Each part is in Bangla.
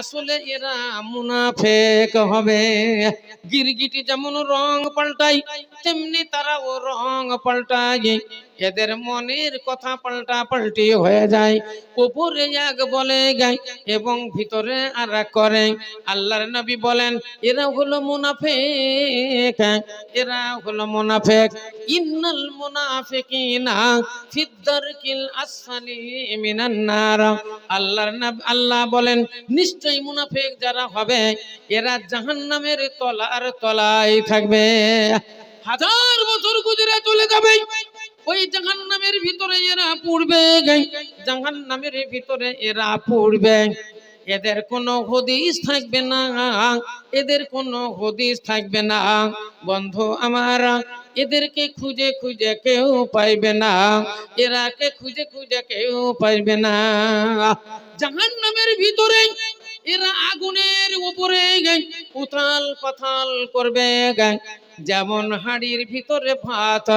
আসলে এরা মুনাফেক হবে। গিরগিটি যেমন রং পাল্টাই তেমনি তারা ও রং পাল্টায়। এদের মনের কথা পাল্টা পাল্টি হয়ে যায় উপরে এক বলে গায় এবং ভিতরে আর করে। আল্লাহর নবী বলেন, এরা হলো মুনাফেক, এরা হলো মুনাফেক। ইন্নাল মুনাফিকিনা ফিদ্দারকিল আসফালি মিনান নার। আল্লাহর আল্লাহ বলেন, নিশ্চয়ই মুনাফেক যারা হবে, এরা জাহান্নামের তলার তলায় থাকবে। হাজার বছর গুজরে চলে যাবে ওই জাহান নামের ভিতরে এরা পড়বে। জাহান নামের ভিতরে এরা পড়বে। এদের কোনো হদিস থাকবে না। এদের কোনো হদিস থাকবে না। বন্ধু আমার, এদেরকে খুঁজে খুঁজে কেউ পাইবে না। এরাকে খুঁজে খুঁজে কেউ পাইবে না। জাহান নামের ভিতরে এরা আগুনের উপরে উথাল পাথাল করবে। যেমন হাড়ির ভিতরে ভাত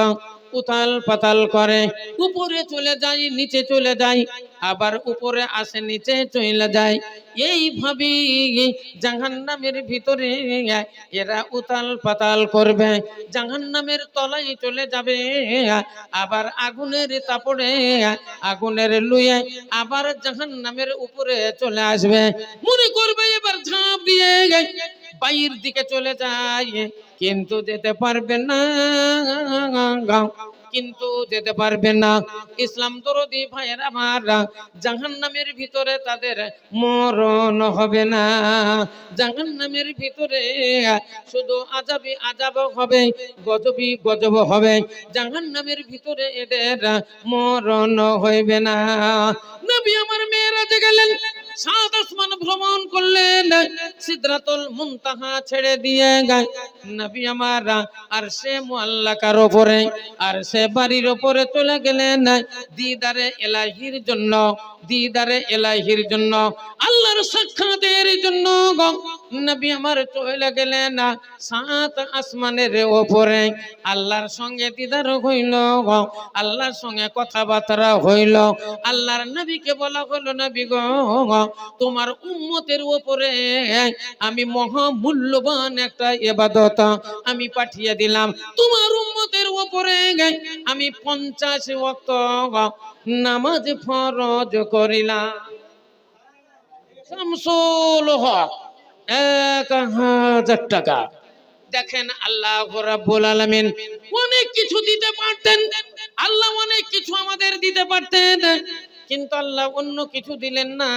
উথাল পাতাল করে। উপরে চলে যাই নিচে চলে যায় আবার উপরে আসে, নিচে চলে যায়। এইভাবে জাহান্নামের ভিতরে এরা উতাল পাতাল করবে। জাহান্নামের তলায় চলে যাবে, আবার আগুনের তাপড়ে, আগুনের লুয়ে আবার জাহান্নামের উপরে চলে আসবে। মনে করবে এবার ঝাঁপ দিয়ে বাইর দিকে চলে যায়, কিন্তু যেতে পারবে না। কিন্তু যেতে পারবে না। ইসলাম দরদি ভাইয়ের আমার জাহান্নামের ভিতরে তাদের মরণ হবে না। জাহান্নামের ভিতরে শুধু আজাবি আজাব হবে, গজবি গজব হবে। জাহান্নামের ভিতরে এদের মরণ হইবে না। নবী আমার মেয়েরা গেলেন সাত আসমান ভ্রমণ করলেন। সিদ্রাতুল মুনতাহা ছেড়ে দিয়ে গায় নবী আমার আর সে মুআল্লাকার উপরে, আর সে বাড়ির উপরে চলে গেলেন। দিদারে এলাহির জন্য, দিদারে এলাহির জন্য, আল্লাহর সাক্ষাতের জন্য নবী আমার চলে গেলেন সাত আসমানের ওপরে আল্লাহর সঙ্গে দিদার হইল আল্লাহর সঙ্গে কথাবার্তা হইল। আল্লাহর নবীকে বলা হলো, নবী গো তোমার উম্মতের উপরে। আমি মহামূল্যবান একটা এবাদত আমি পাঠিয়ে দিলাম। তোমার উম্মতের উপরে। আমি পঞ্চাশ ওয়াক্ত নামাজ ফরজ করিলাম। শামসুল হক, এক হাজার টাকা। দেখেন আল্লাহ রাব্বুল আলামিন অনেক কিছু দিতে পারতেন। আল্লাহ অনেক কিছু আমাদের দিতে পারতেন। কিন্তু আল্লাহ অন্য কিছু দিলেন না।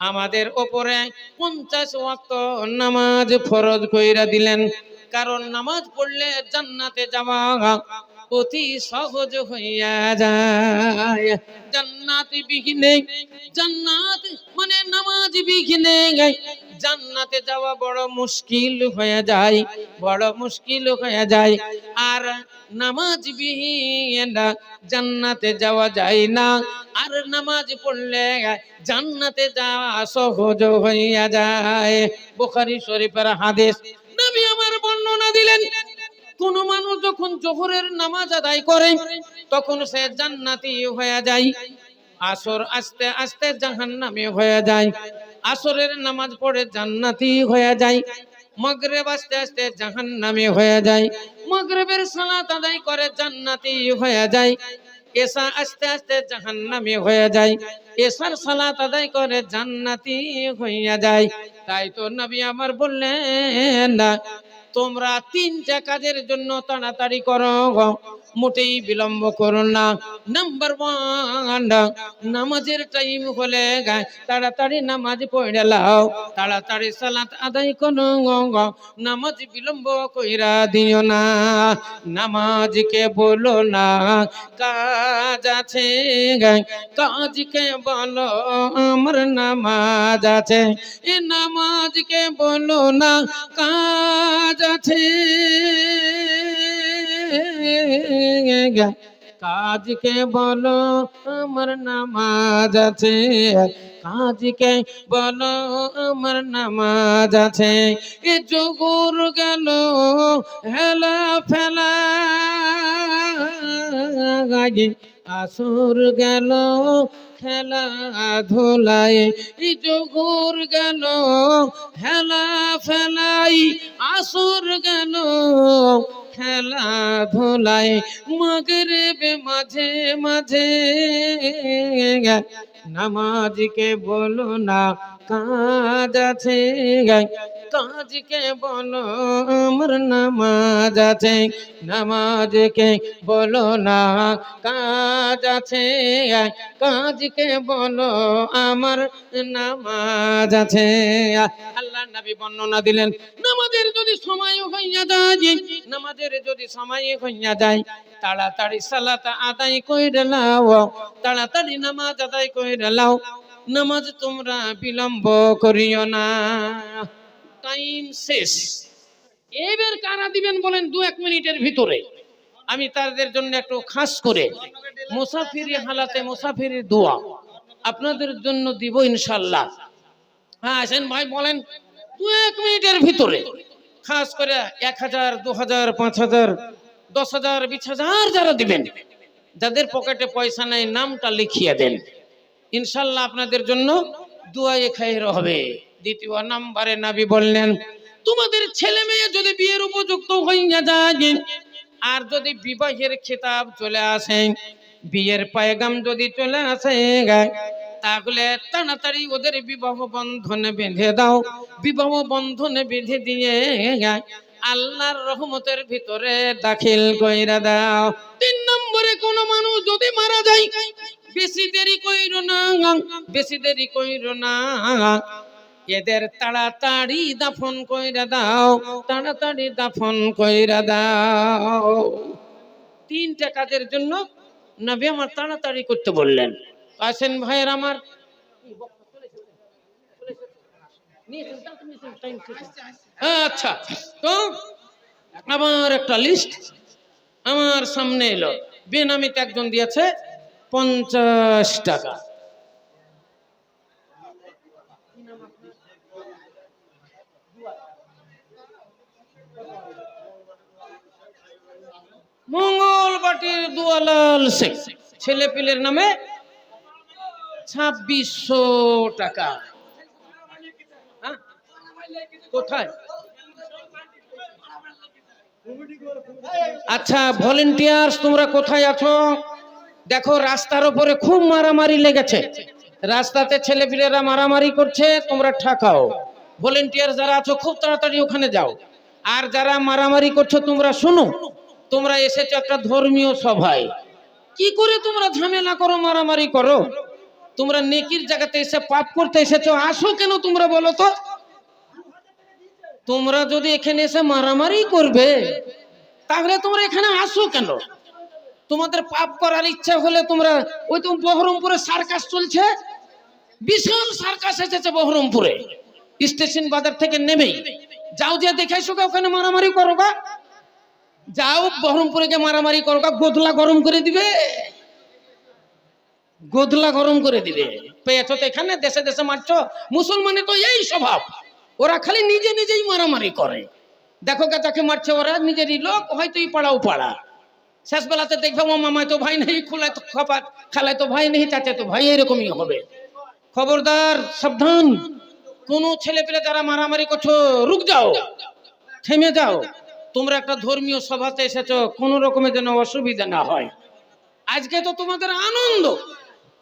আমাদের ওপরে পঞ্চাশ ওয়াক্ত নামাজ ফরজ কইরা দিলেন। কারণ নামাজ পড়লে জান্নাতে যাওয়া অতি সহজ হইয়া যায়। জান্নাত বিঘিনে জান্নাত মানে নামাজ বিঘিনে জান্নাতে যাওয়া বড় মুশকিল হয়ে যায়, বড় মুশকিল হয়ে যায়। আর নামাজ বিহীন জান্নাতে যাওয়া যায় না। আর নামাজ পড়লে জান্নাতে যাওয়া সহজ হইয়া যায়। বুখারী শরীফের হাদিস, নবী আমার বর্ণনা দিলেন কোন মানুষ যখন জোহরের নামাজ আদায় করে, তখন সে জান্নাতি হয়ে যায়। আসর আস্তে আস্তে জাহান্নামে হয়ে যায়। আসরের নামাজ পড়ে জান্নাতি হয়ে যায়। মগরেব আস্তে আস্তে জাহান্নামে হয়ে যায়। মগরেবের সালাত আদায় করে জান্নাতি হয়ে যায়। এসা আস্তে আস্তে জাহান্নামে হয়ে যায়। এসার সালাত আদায় করে জান্নাতি হইয়া যায়। তাই তো নবী আমার বললেন না তোমরা তিনটা কাজের জন্য তাড়াতাড়ি করো। মোটেই বিলম্ব করো না নাম্বার ওয়ান নামাজের টাইম হলে গা- তাড়াতাড়ি নামাজ পড়ে লাও, তাড়াতাড়ি সালাত আদায় করো। নামাজ বিলম্ব কইরা দিও না নামাজকে বলো না, কাজ আছে গা। কাজকে বলো, আমার নামাজ আছে এ নামাজকে বলো না, কাজ আছে কাজকে বলো, আমার নামাজ আছে। কাজকে বলো, আমার নামাজ আছে। এ জগুর গেল, হেলা ফেলা। আসর গেল খেলা এই জোহর গেল খেলা ফেলাই আসুর গেল খেলা ধুলাই মগরে মাঝে মাঝে। নামাজকে বলো না, কাজ আছে কাজকে বলো, আমার নামাজ আছে। নামাজকে বলো না, কাজ আছে কাজকে বলো, আমার নামাজ আছে। আল্লাহ নবী বর্ণনা দিলেন, নামাজের যদি সময় হইয়া যায়, নামাজের যদি সময় হইয়া যায়, তাড়াতাড়ি সালাত আদায় কইরে লাও। তাড়াতাড়ি নামাজ আদায় কইরে লাও নামাজ তোমরা বিলম্ব করিও না। টাইম শেষ। এবার কারা দিবেন বলেন দু এক মিনিটের ভিতরে? আমি তাদের জন্য একটু খাস করে মুসাফিরি হালাতে মুসাফিরি দোয়া। আপনাদের জন্য দিব ইনশাল্লাহ হ্যাঁ আসেন ভাই, বলেন দু এক মিনিটের ভিতরে। খাস করে এক হাজার, দু হাজার, পাঁচ হাজার, দশ হাজার, বিশ হাজার যারা দিবেন, যাদের পকেটে পয়সা নাই, নামটা লিখিয়ে দেন। ইনশাল্লাহ আপনাদের জন্য দুয়ায়ে খায়ের হবে। দ্বিতীয় নাম্বারে নাবি বললেন, তোমাদের ছেলে মেয়ে যদি বিয়ের উপযুক্ত হইয়া যায় আর যদি বিবাহের খেতাব চলে আসে, বিয়ের পায়গাম যদি চলে আসে তাহলে তাড়াতাড়ি ওদের বিবাহ বন্ধনে বেঁধে দাও। বিবাহ বন্ধনে বেঁধে দিয়ে আল্লাহর রহমতের ভিতরে দাখিল কইরা দাও। তিন নম্বরে কোন মানুষ যদি মারা যায় বেশি দেরি কইর না, বেশি দেরি কইর না। এদের তাড়াতাড়ি দাফন কইরা দাও, তাড়াতাড়ি দাফন কইরা দাও। তিনটা কাজের জন্য নবী আমার তাড়াতাড়ি করতে বললেন। আসেন ভাইয়ের আমার। আচ্ছা তো আমার একটা লিস্ট আমার সামনে এলো। বেনামিতে একজন দিয়েছে পঞ্চাশ টাকা। মঙ্গলবাটির দুয়ালাল শেখ ছেলে পিলের নামে ছাব্বিশশো টাকা। হ্যাঁ? কোথায়? আচ্ছা ভলেন্টিয়ার্স তোমরা কোথায় আছো? দেখো, রাস্তার উপরে খুব মারামারি লেগেছে। রাস্তাতে ছেলেপিলেরা মারামারি করছে, তোমরা ঠাকাও। ভলেন্টিয়ার যারা আছো, খুব তাড়াতাড়ি ওখানে যাও। আর যারা মারামারি করছ, তোমরা শোনো, তোমরা এসেছ একটা ধর্মীয় সভায়। কি করে তোমরা ঝামেলা করো, মারামারি করো? তোমরা নেকির জায়গাতে এসে পাপ করতে এসেছ, আসো কেন তোমরা বলো তো? তোমরা যদি এখানে এসে মারামারি করবে, তাহলে তোমরা এখানে আসো কেন? তোমাদের পাপ করার ইচ্ছা হলে তোমরা ওই তো বহরমপুরে সার্কাস চলছে। বিশাল সার্কাস এসেছে বহরমপুরে। স্টেশন বাজার থেকে নেমেই। যাও যে দেখাইছো ওখানে মারামারি করো গা। যাও বহরমপুরে গিয়ে মারামারি করো গা গোদলা গরম করে দিবে। গোদলা গরম করে দিবে। পেয়েছ তো এখানে দেশে দেশে মারছো। মুসলমানের তো এই স্বভাব। ওরা খালি নিজে নিজেই মারামারি করে। দেখো যাকে মারছে ওরা, নিজেরই লোক, হয়তো এই পাড়াও পাড়া। শেষ বেলাতে দেখবে, ও মামায় তো ভাই নেই খোলায় তো খাবার খালায় তো ভাই নেই, চাচা তো ভাই এরকমই হবে। খবরদার, সাবধান। কোন ছেলে পেলে যারা মারামারি করছ রুক যাও, থেমে যাও। তোমরা একটা ধর্মীয় সভাতে এসেছ, কোনো রকমের যেন অসুবিধা না হয়। আজকে তো তোমাদের আনন্দ।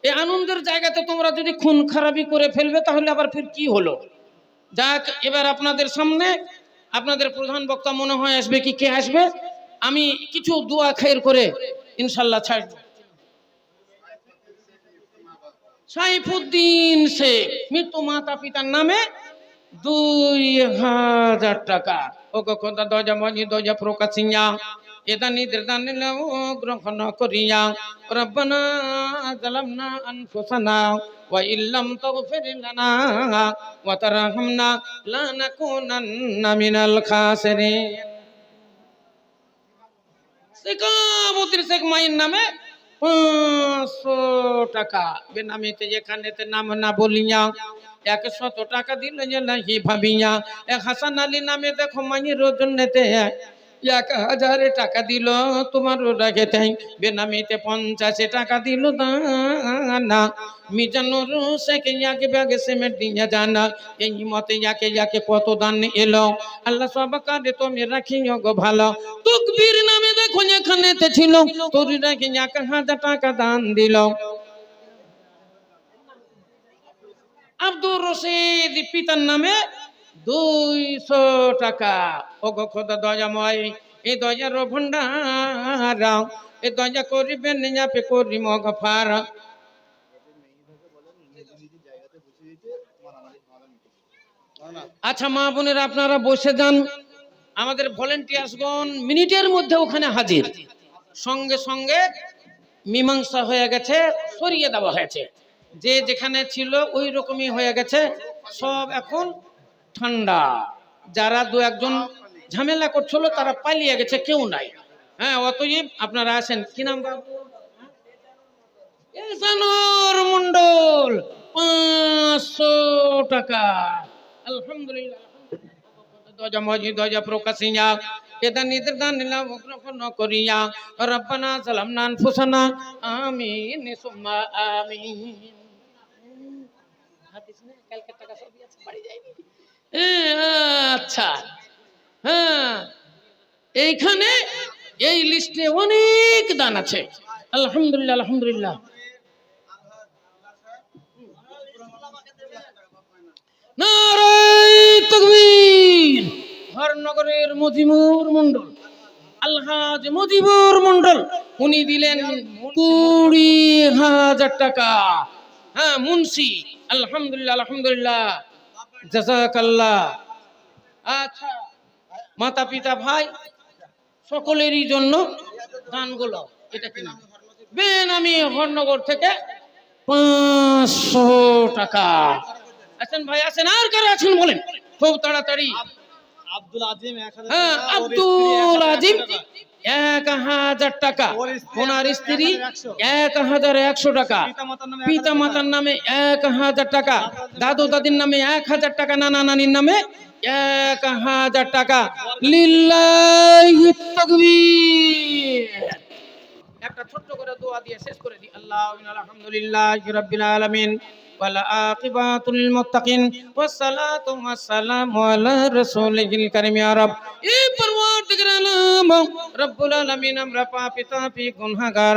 এই আনন্দের জায়গাতে তোমরা যদি খুন খারাপি করে ফেলবে, তাহলে আবার ফির কি হলো? যাক, এবার আপনাদের সামনে, আপনাদের প্রধান বক্তা মনে হয় আসবে কি, কে আসবে? আমি কিছু দোয়া খায়ের করে ইনশাল্লাহ ছাড়ব। সাইফুদ্দিন শেখ, মৃত্যু মাতা পিতার নামে দুই হাজার টাকা। ও কথা দরজা মজি দরজা প্রকাশিয়া এটা নিদের দানিল গ্রহণ করিয়া। রব্বানা জালামনা আনফুসানা ওয়া ইল্লাম তাগফির লানা ওয়া তারহামনা লানাকুনান্না মিনাল খাসিরিন। শেখাবুদ্দিন শেখ মাইন নামে পাঁচশো টাকা। বেনামিতে যেখানেতে নাম না বলিয়া, একশত টাকা দিল যে নাহি ভাবিয়া। এক হাসান আলী নামে দেখো মাইয়ের ওজনেতে এক হাজারে টাকা দিল তোমার রাগে তাই। বেনামিতে পঞ্চাশে টাকা দিল দানা। মিজানুর শেখে ইয়াকে ব্যাগে সিমেন্ট দিয়ে জানা। এই মতে ইয়াকে ইয়াকে কত দান এলো। আল্লাহ সব কারে তুমি রাখিও গো ভালো। তুকবীর নামে দেখো এখানে ছিল, তোর রাগে এক হাজার টাকা দান দিল। আব্দুর রশিদ পিতার নামে দুইশো টাকা। ওগো খোদা দয়াময়। এই দয়ার ভণ্ডার এই দয়া করিবেন পে করি মগফার আচ্ছা মা বোনেরা, আপনারা বসে যান। আমাদের ভলেন্টিয়ার্সগণ মিনিটের মধ্যে ওখানে হাজির। সঙ্গে সঙ্গে মীমাংসা হয়ে গেছে, সরিয়ে দেওয়া হয়েছে। যে যেখানে ছিল, ওই রকমই হয়ে গেছে। সব এখন ঠান্ডা। যারা দু একজন ঝামেলা করছিল, তারা পালিয়ে গেছে, কেউ নাই। হ্যাঁ অতএব আপনারা আসেন। কি নাম বাবু মন্ডল পাঁচশো টাকা। আলহামদুলিল্লাহ দজা মজি দজা প্রকাশিয়া। করিয়া। রব্বানা সালামনা আনফুসানা। আমিন, সুম্মা আচ্ছা। হ্যাঁ এইখানে এই লিস্টে অনেক দান আছে। আলহামদুলিল্লাহ আলহামদুলিল্লাহ। হরনগরের মজিমুর মন্ডল আলহাজ মজিবুর মন্ডল উনি দিলেন কুড়ি হাজার টাকা। হ্যাঁ মুন্সি, আলহামদুলিল্লাহ আলহামদুলিল্লাহ। জাজাকাল্লাহ। আচ্ছা। মাতা পিতা ভাই সকলেরই জন্য দানগুলো এটা কিনা। বেন আমি হরনগর থেকে পাঁচশো টাকা। আছেন ভাই আছেন? আর কারা আছেন বলেন? খুব তাড়াতাড়ি। আব্দুল আজিম হ্যাঁ আব্দুল আজিম। এক হাজার টাকা। ওনার স্ত্রী এক হাজার একশো টাকা। পিতামাতার নামে এক পিতা মাতার নামে এক হাজার টাকা। দাদু দাদির নামে এক হাজার টাকা। নানা নানির নামে এক হাজার টাকা। লিল্লাহি তাকবীর। একটা ছোট্ট করে দোয়া দিয়ে শেষ করে দিই। আল্লাহ আলহামদুলিল্লাহ রাব্বিল আলামিন। والعاقبات المتقين والصلاة والسلام على رسول الكريم يا رب. إيه اے پروردگار عالم رب العالمين امرا پاپی تاپی گنہگار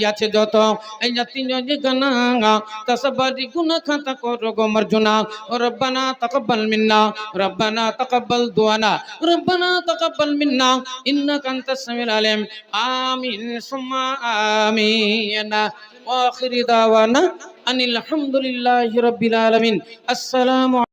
গিয়াছে যত। এই জাতি গানা তসবারি গুনা খাতা করো গো মর্জুনা। রব্বানা তাকাব্বাল মিন্না, রব্বানা তাকাব্বাল দুআনা রব্বানা তাকাব্বাল মিন্না, ইন্নাকা আনতাস সামিউল আলিম। আমিন, সুম্মা আমিন। ওয়া আখিরি দাওয়ানা আনিল হামদুলিল্লাহি রাব্বিল আলামিন। আসসালামু